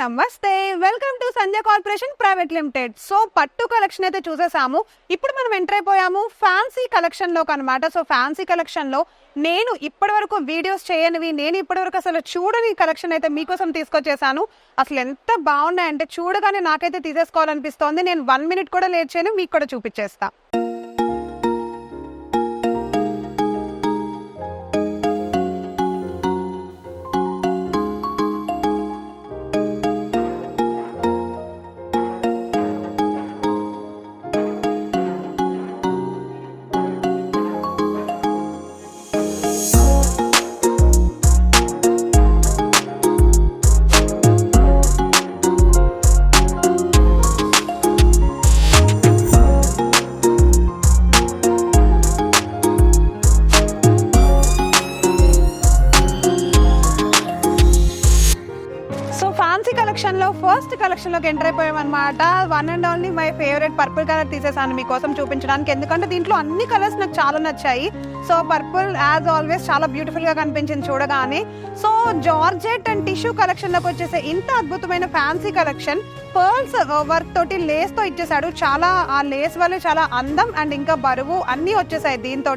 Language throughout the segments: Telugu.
నమస్తే welcome to Sandhya corporation private limited. So పట్టు కలెక్షన్ అయితే చూసేసాము. ఇప్పుడు మనం ఎంటర్ అయిపోయాము ఫ్యాన్సీ కలెక్షన్లోకి అనమాట సో ఫ్యాన్సీ కలెక్షన్లో నేను ఇప్పటి వరకు వీడియోస్ చేయనివి నేను ఇప్పటి వరకు అసలు చూడని కలెక్షన్ అయితే మీకోసం తీసుకొచ్చేసాను. అసలు ఎంత బాగున్నాయంటే చూడగానే నాకైతే తీసేసుకోవాలనిపిస్తోంది. నేను వన్ మినిట్ కూడా లేట్ చేయను మీకు కూడా చూపించేస్తాను ఫస్ట్లోకి ఎంటర్ అయిపోయామన్నమాట. అనమాట one and only my favourite purple colour తీసేసాను మీకోసం చూపించడానికి. ఎందుకంటే దీంట్లో అన్ని కలర్స్ నాకు చాలా నచ్చాయి. సో పర్పుల్ యాజ్ ఆల్వేస్ చాలా బ్యూటిఫుల్గా కనిపించింది చూడగానే. సో జార్జెట్ అండ్ టిష్యూ కలెక్షన్లోకి వచ్చేసే ఇంత అద్భుతమైన ఫ్యాన్సీ కలెక్షన్ పర్ల్స్ వర్క్ తోటి లేస్తో ఇచ్చేసాడు చాలా ఆ లేస్ వల్ల చాలా అందం అండ్ ఇంకా బరువు అన్ని వచ్చేసాయి దీంతో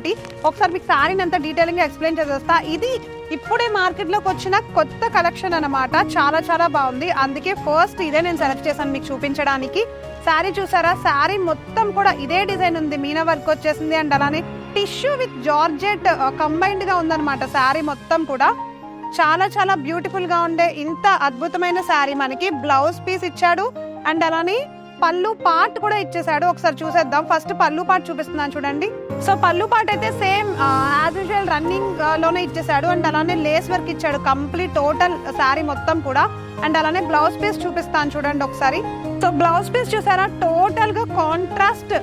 ఒకసారి మీకు శారీని అంతా డీటెయిలింగ్గా ఎక్స్ప్లెయిన్ చేసేస్తా. ఇది ఇప్పుడే మార్కెట్లోకి వచ్చిన కొత్త కలెక్షన్ అనమాట చాలా చాలా బాగుంది. అందుకే ఫస్ట్ ఇదే నేను సెలెక్ట్ చేశాను మీకు చూపించడానికి. శారీ చూసారా? శారీ మొత్తం కూడా ఇదే డిజైన్ ఉంది. మీనా వర్క్ వచ్చేసింది అండ్ అలానే టిష్యూ విత్ జార్జెట్ కంబైన్డ్గా ఉందన్నమాట శారీ మొత్తం కూడా. చాలా చాలా బ్యూటిఫుల్గా ఉండే ఇంత అద్భుతమైన శారీ మనకి. బ్లౌజ్ పీస్ ఇచ్చాడు. అండ్ అలానే పళ్ళు పార్ట్ కూడా ఇచ్చేసాడు ఒకసారి చూసేద్దాం. ఫస్ట్ పళ్ళు పార్ట్ చూపిస్తున్నాను చూడండి. సో పళ్ళు పార్ట్ అయితే సేమ్ యాజ్ యూజువల్ రన్నింగ్లోనే ఇచ్చేసాడు అండ్ అలానే లేస్ వర్క్ ఇచ్చాడు. కంప్లీట్ టోటల్ శారీ మొత్తం కూడా. అండ్ అలానే బ్లౌజ్ పీస్ చూపిస్తాను చూడండి ఒకసారి. సో బ్లౌజ్ పీస్ చూసారా? టోటల్గా కాంట్రాస్ట్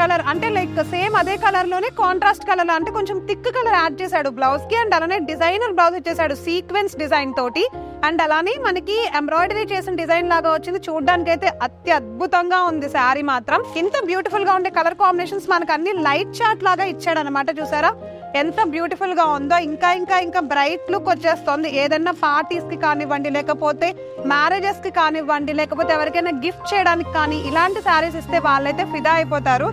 కలర్ అంటే లైక్ సేమ్ అదే కలర్లోనే కాంట్రాస్ట్ కలర్ అంటే కొంచెం థిక్ కలర్ యాడ్ చేశాడు బ్లౌజ్కి అండ్ అలానే డిజైనర్ బ్లౌజ్ ఇచ్చేసాడు సీక్వెన్స్ డిజైన్ తోటి. అండ్ అలానే మనకి ఎంబ్రాయిడరీ చేసిన డిజైన్ లాగా వచ్చింది. చూడడానికి అయితే అతి అద్భుతంగా ఉంది శారీ మాత్రం. ఇంత బ్యూటిఫుల్గా ఉండే కలర్ కాంబినేషన్స్ మనకు అన్ని లైట్ చాట్ లాగా ఇచ్చాడు అనమాట చూసారా? ఎంత బ్యూటిఫుల్గా ఉందో ఇంకా ఇంకా ఇంకా బ్రైట్ లుక్ వచ్చేస్తుంది. ఏదైనా పార్టీస్కి కానివ్వండి లేకపోతే మ్యారేజెస్కి కానివ్వండి లేకపోతే ఎవరికైనా గిఫ్ట్ చేయడానికి కానీ ఇలాంటి శారీస్ ఇస్తే వాళ్ళైతే ఫిదా అయిపోతారు.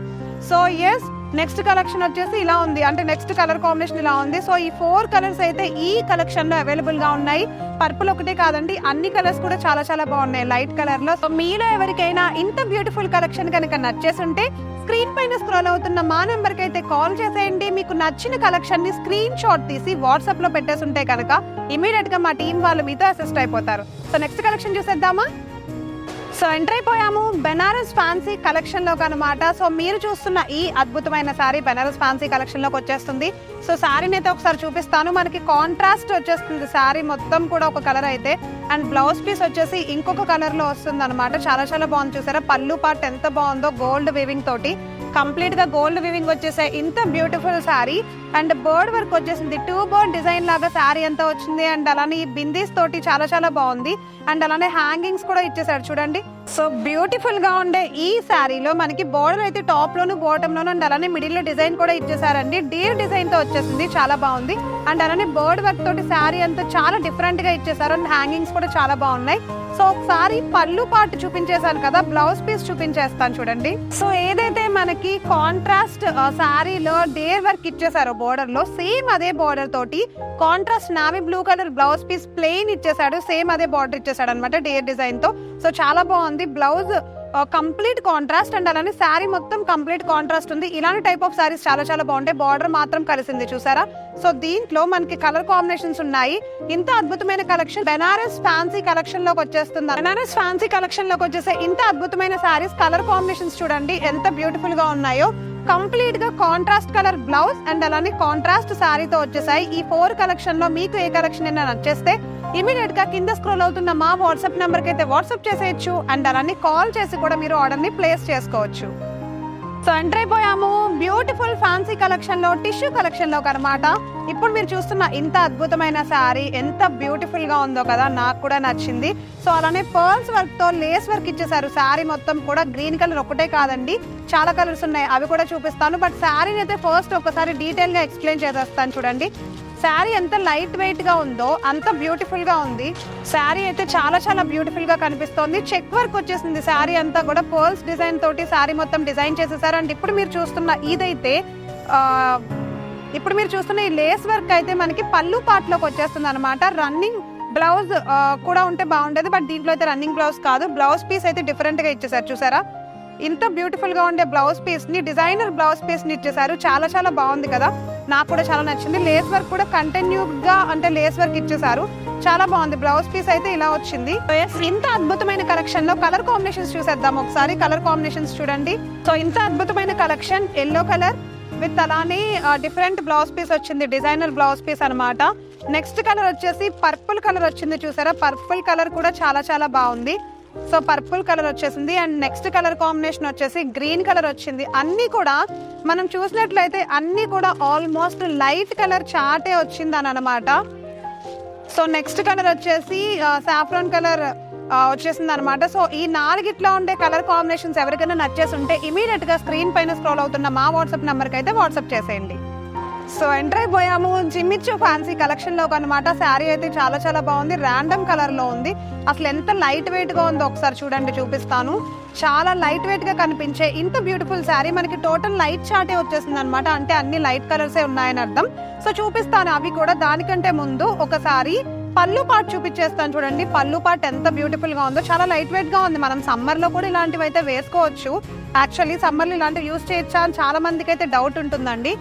సో ఎస్ నెక్స్ట్ కలెక్షన్ వచ్చేసి ఇలా ఉంది. అంటే నెక్స్ట్ కలర్ కాంబినేషన్ ఇలా ఉంది. సో ఈ ఫోర్ కలర్స్ అయితే ఈ కలెక్షన్లో అవైలబుల్గా ఉన్నాయి. పర్పుల్ ఒకటే కాదండి అన్ని కలర్స్ కూడా చాలా చాలా బాగున్నాయి లైట్ కలర్లో సో మీలో ఎవరికైనా ఇంత బ్యూటిఫుల్ కలెక్షన్ కనుక నచ్చేసి ఉంటే స్క్రీన్ పైన స్క్రోల్ అవుతున్న మా నెంబర్కి అయితే కాల్ చేసేయండి. మీకు నచ్చిన కలెక్షన్ని స్క్రీన్ షాట్ తీసి వాట్సాప్లో పెట్టేసి ఉంటే కనుక ఇమీడియట్గా మా టీం వాళ్ళు మీతో అసిస్ట్ అయిపోతారు. సో నెక్స్ట్ కలెక్షన్ చూసేద్దామా? సో ఎంటర్ అయిపోయాము. బెనారస్ ఫ్యాన్సీ కలెక్షన్లోకి అనమాట సో మీరు చూస్తున్న ఈ అద్భుతమైన శారీ బెనారస్ ఫ్యాన్సీ కలెక్షన్లోకి వచ్చేస్తుంది. సో శారీని అయితే ఒకసారి చూపిస్తాను. మనకి కాంట్రాస్ట్ వచ్చేస్తుంది శారీ మొత్తం కూడా ఒక కలర్ అయితే. అండ్ బ్లౌజ్ పీస్ వచ్చేసి ఇంకొక కలర్లో వస్తుంది అనమాట చాలా చాలా బాగుంది చూసారా? పళ్ళు పార్ట్ ఎంత బాగుందో గోల్డ్ వివింగ్ తోటి. కంప్లీట్గా గోల్డ్ వివింగ్ వచ్చేసే ఇంత beautiful saree. And bird work వచ్చేసింది. టూ బర్డ్ డిజైన్ లాగా శారీ అంతా వచ్చింది. అండ్ అలానే ఈ బిందీస్ తోటి చాలా చాలా బాగుంది. అండ్ అలానే హ్యాంగింగ్స్ కూడా ఇచ్చేసాడు చూడండి. సో బ్యూటిఫుల్గా ఉండే ఈ శారీలో మనకి బోర్డర్ అయితే టాప్ లోను బాటమ్ లోను అండ్ అలానే మిడిల్లో డిజైన్ కూడా ఇచ్చేసారండి. డీర్ డిజైన్తో వచ్చేసింది. చాలా బాగుంది. అండ్ అలానే బర్డ్ వర్క్ తోటి శారీ అంతా చాలా డిఫరెంట్గా ఇచ్చేసారు. అండ్ హ్యాంగింగ్స్ కూడా చాలా బాగున్నాయి. సో ఒకసారి పళ్ళు పాటు చూపించేశాను కదా బ్లౌజ్ పీస్ చూపించేస్తాను చూడండి. సో ఏదైతే మనకి కాంట్రాస్ట్ శారీలో డేర్ వర్క్ ఇచ్చేసారో బోర్డర్లో సేమ్ అదే బోర్డర్ తోటి contrast navy blue colour blouse piece plain ఇచ్చేసాడు సేమ్ అదే బార్డర్ ఇచ్చేసాడు అనమాట డేర్ డిజైన్తో. సో చాలా బాగుంది. బ్లౌజ్ కంప్లీట్ కాంట్రాస్ట్ అండ్ అలానే శారీ మొత్తం కంప్లీట్ కాంట్రాస్ట్ ఉంది. ఇలాంటి టైప్ ఆఫ్ శారీస్ చాలా చాలా బాగుంటాయి. బార్డర్ మాత్రం కలిసింది చూసారా? సో దీంట్లో మనకి కలర్ కాంబినేషన్స్ ఉన్నాయి. ఇంత అద్భుతమైన కలెక్షన్ బెనారస్ ఫ్యాన్సీ కలెక్షన్లోకి వచ్చేస్తుంది. బెనారస్ ఫ్యాన్సీ కలెక్షన్లోకి వచ్చేసే ఇంత అద్భుతమైన శారీస్ కలర్ కాంబినేషన్స్ చూడండి ఎంత బ్యూటిఫుల్గా ఉన్నాయో. కంప్లీట్గా కాంట్రాస్ట్ కలర్ బ్లౌజ్ అండ్ అలానే కాంట్రాస్ట్ శారీతో వచ్చేసాయి. ఈ ఫోర్ కలెక్షన్లో మీకు ఏ కలెక్షన్ అయినా నచ్చేస్తే ఇమీడియట్గా కింద స్క్రోల్ అవుతున్న మా వాట్సాప్ నెంబర్కి అయితే వాట్సాప్ చేసేయచ్చు. అండ్ అలానే కాల్ చేసి కూడా మీరు ఆర్డర్ని ప్లేస్ చేసుకోవచ్చు. సో ఎంటర్ అయిపోయాము. బ్యూటిఫుల్ ఫ్యాన్సీ కలెక్షన్లో టిష్యూ కలెక్షన్లో అనమాట ఇప్పుడు మీరు చూస్తున్న ఇంత అద్భుతమైన శారీ ఎంత బ్యూటిఫుల్గా ఉందో కదా నాకు కూడా నచ్చింది. సో అలానే పర్ల్స్ వర్క్తో లేస్ వర్క్ ఇచ్చేసారు శారీ మొత్తం కూడా గ్రీన్ కలర్ ఒకటే కాదండి. చాలా కలర్స్ ఉన్నాయి. అవి కూడా చూపిస్తాను. బట్ శారీని అయితే ఫస్ట్ ఒకసారి డీటెయిల్గా ఎక్స్ప్లెయిన్ చేసేస్తాను చూడండి. శారీ ఎంత లైట్ వెయిట్గా ఉందో అంత బ్యూటిఫుల్గా ఉంది. శారీ అయితే చాలా చాలా బ్యూటిఫుల్గా కనిపిస్తోంది. చెక్ వర్క్ వచ్చేసింది శారీ అంతా కూడా. పర్ల్స్ డిజైన్ తోటి శారీ మొత్తం డిజైన్ చేసేసారు. అండ్ ఇప్పుడు మీరు చూస్తున్న ఇదైతే ఇప్పుడు మీరు చూస్తున్న ఈ లేస్ వర్క్ అయితే మనకి పళ్ళు పాటలోకి వచ్చేస్తుంది అనమాట రన్నింగ్ బ్లౌజ్ కూడా ఉంటే బాగుండేది. బట్ దీంట్లో అయితే రన్నింగ్ బ్లౌజ్ కాదు. బ్లౌజ్ పీస్ అయితే డిఫరెంట్గా ఇచ్చేసారు. చూసారా? ఇంత బ్యూటిఫుల్గా ఉండే బ్లౌజ్ పీస్ని డిజైనర్ బ్లౌజ్ పీస్ని ఇచ్చేసారు. చాలా చాలా బాగుంది కదా. నాకు కూడా చాలా నచ్చింది. లేస్ వర్క్ కూడా కంటిన్యూ గా అంటే లేస్ వర్క్ ఇచ్చేసారు చాలా బాగుంది. బ్లౌజ్ పీస్ అయితే ఇలా వచ్చింది. ఇంత అద్భుతమైన కలెక్షన్లో కలర్ కాంబినేషన్స్ చూసేద్దాం ఒకసారి. కలర్ కాంబినేషన్స్ చూడండి. సో ఇంత అద్భుతమైన కలెక్షన్ ఎల్లో కలర్ విత్ అలానే డిఫరెంట్ బ్లౌజ్ పీస్ వచ్చింది. డిజైనర్ బ్లౌజ్ పీస్ అన్నమాట. నెక్స్ట్ కలర్ వచ్చేసి పర్పుల్ కలర్ వచ్చింది చూసారా? పర్పుల్ కలర్ కూడా చాలా చాలా బాగుంది. సో పర్పుల్ కలర్ వచ్చేసింది అండ్ నెక్స్ట్ కలర్ కాంబినేషన్ వచ్చేసి గ్రీన్ కలర్ వచ్చింది. అన్ని కూడా మనం చూసినట్లయితే అన్ని కూడా ఆల్మోస్ట్ లైట్ కలర్ చాటే వచ్చింది అని అనమాట సో నెక్స్ట్ కలర్ వచ్చేసి uh, సాఫ్రాన్ కలర్ uh, వచ్చేసింది అనమాట సో ఈ నాలుగిట్లో ఉండే కలర్ కాంబినేషన్స్ ఎవరికైనా నచ్చేసి ఉంటే ఇమీడియట్గా స్క్రీన్ పైన స్క్రోల్ అవుతున్న మా వాట్సాప్ నెంబర్కి అయితే వాట్సాప్ చేసేయండి. సో ఎంటర్ అయిపోయాము. జిమ్మిచ్చు ఫ్యాన్సీ కలెక్షన్లోకి అనమాట శారీ అయితే చాలా చాలా బాగుంది. ర్యాండమ్ కలర్లో ఉంది. అసలు ఎంత లైట్ వెయిట్గా ఉందో ఒకసారి చూడండి చూపిస్తాను. చాలా లైట్ వెయిట్గా కనిపించే ఇంత బ్యూటిఫుల్ శారీ మనకి టోటల్ లైట్ చాటే వచ్చేసింది అనమాట అంటే అన్ని లైట్ కలర్సే ఉన్నాయని అర్థం. సో చూపిస్తాను అవి కూడా దానికంటే ముందు ఒకసారి పళ్ళు పాట్ చూపించేస్తాను చూడండి. పళ్ళు పాట్ ఎంత బ్యూటిఫుల్గా ఉందో. చాలా లైట్ వెయిట్గా ఉంది. మనం సమ్మర్లో కూడా ఇలాంటివి అయితే వేసుకోవచ్చు. యాక్చువల్లీ సమ్మర్లో ఇలాంటివి యూస్ చేయొచ్చా అని చాలా మందికి అయితే డౌట్ ఉంటుందండి.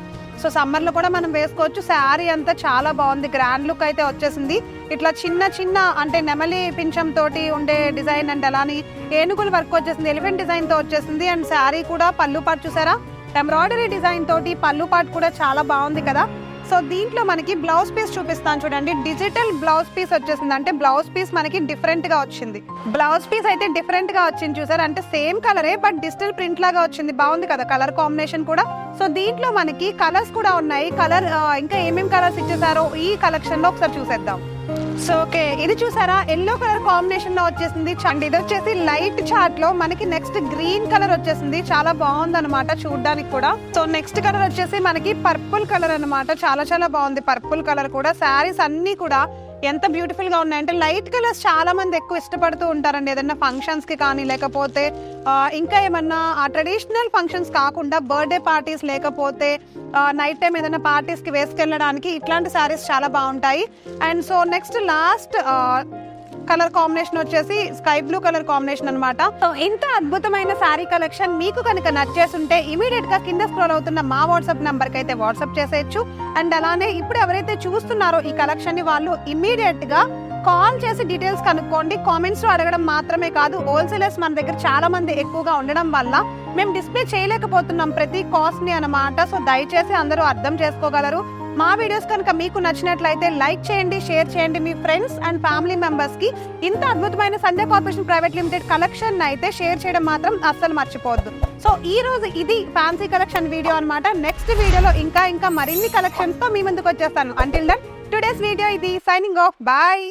సో సమ్మర్లో కూడా మనం వేసుకోవచ్చు. శారీ అంతా చాలా బాగుంది. గ్రాండ్ లుక్ అయితే వచ్చేసింది. ఇట్లా చిన్న చిన్న అంటే నెమలి పింఛం తోటి ఉండే డిజైన్ అండ్ అలానే ఏనుగుల వర్క్ వచ్చేసింది. ఎలిఫెంట్ డిజైన్తో వచ్చేసింది. అండ్ శారీ కూడా పళ్ళు పాటు చూసారా? ఎంబ్రాయిడరీ డిజైన్ తోటి పళ్ళు పాటు కూడా చాలా బాగుంది కదా. సో దీంట్లో మనకి బ్లౌజ్ పీస్ చూపిస్తాను చూడండి. డిజిటల్ బ్లౌజ్ పీస్ వచ్చేసింది. అంటే బ్లౌజ్ పీస్ మనకి డిఫరెంట్గా వచ్చింది. బ్లౌజ్ పీస్ అయితే డిఫరెంట్గా వచ్చింది చూసారు? అంటే సేమ్ కలరే బట్ డిజిటల్ ప్రింట్ లాగా వచ్చింది. బాగుంది కదా కలర్ కాంబినేషన్ కూడా. సో దీంట్లో మనకి కలర్స్ కూడా ఉన్నాయి. కలర్ ఇంకా ఏమేమి కలర్స్ ఇచ్చేసారో ఈ కలెక్షన్లో ఒకసారి చూసేద్దాం. So okay. ఇది చూసారా? ఎల్లో కలర్ కాంబినేషన్లో వచ్చేసింది చండి. ఇది వచ్చేసి లైట్ చార్ట్లో మనకి నెక్స్ట్ గ్రీన్ కలర్ వచ్చేసింది. చాలా బాగుంది అనమాట చూడడానికి కూడా. సో నెక్స్ట్ కలర్ వచ్చేసి మనకి పర్పుల్ కలర్ అన్నమాట. చాలా చాలా బాగుంది పర్పుల్ కలర్ కూడా. శారీస్ అన్ని కూడా ఎంత బ్యూటిఫుల్గా ఉన్నాయంటే లైట్ కలర్స్ చాలా మంది ఎక్కువ ఇష్టపడుతూ ఉంటారండి. ఏదైనా ఫంక్షన్స్కి కానీ లేకపోతే ఇంకా ఏమన్నా ఆ ట్రెడిషనల్ ఫంక్షన్స్ కాకుండా బర్త్డే పార్టీస్ లేకపోతే నైట్ టైం ఏదైనా పార్టీస్కి వేసుకెళ్ళడానికి ఇట్లాంటి శారీస్ చాలా బాగుంటాయి. And so next last colour combination వచ్చేసి స్కై బ్లూ కలర్ కాంబినేషన్ అనమాట సో ఇంత అద్భుతమైన శారీ కలెక్షన్ మీకు కనుక నచ్చేసుంటే ఇమీడియట్గా కింద స్క్రోల్ అవుతున్న మా వాట్సాప్ నంబర్కి అయితే వాట్సాప్ చేసేయచ్చు. అండ్ అలానే ఇప్పుడు ఎవరైతే చూస్తున్నారో ఈ కలెక్షన్ని వాళ్ళు ఇమీడియట్గా కాల్ చేసి డీటెయిల్స్ కనుక్కోండి. కామెంట్స్లో అడగడం మాత్రమే కాదు హోల్సేలర్స్ మన దగ్గర చాలా మంది ఎక్కువగా ఉండడం వల్ల మేము డిస్ప్లే చేయలేకపోతున్నాం ప్రతి కాస్ట్ని అన్నమాట. సో దయచేసి అందరూ అర్థం చేసుకోగలరు. మా వీడియోస్ కనుక మీకు నచ్చినట్లయితే లైక్ చేయండి షేర్ చేయండి మీ ఫ్రెండ్స్ అండ్ ఫ్యామిలీ మెంబర్స్కి. ఇంత అద్భుతమైన Sandhya corporation private limited collection అయితే షేర్ చేయడం మాత్రం అస్సలు మర్చిపోవద్దు. సో ఈ రోజు ఇది ఫ్యాన్సీ కలెక్షన్ వీడియో అన్నమాట. నెక్స్ట్ వీడియోలో ఇంకా ఇంకా మరిన్ని కలెక్షన్స్తో మీ ముందుకు వచ్చేస్తాను. అంటిల్ దన్ టుడేస్ వీడియో ఇది. Signing off bye